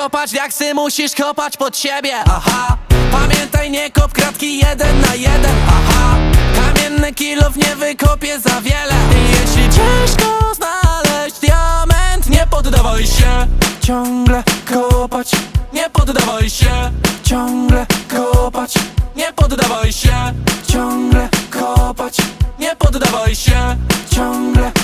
kopać diaksy, musisz kopać pod siebie. Aha, pamiętaj nie kop kratki jeden na jeden. Aha, kamienny kilów nie wykopie za wiele. I Jeśli ciężko znaleźć diament, nie poddawaj się. Ciągle kopać, nie poddawaj się. Ciągle kopać, nie poddawaj się. Ciągle kopać, nie poddawaj się. Ciągle.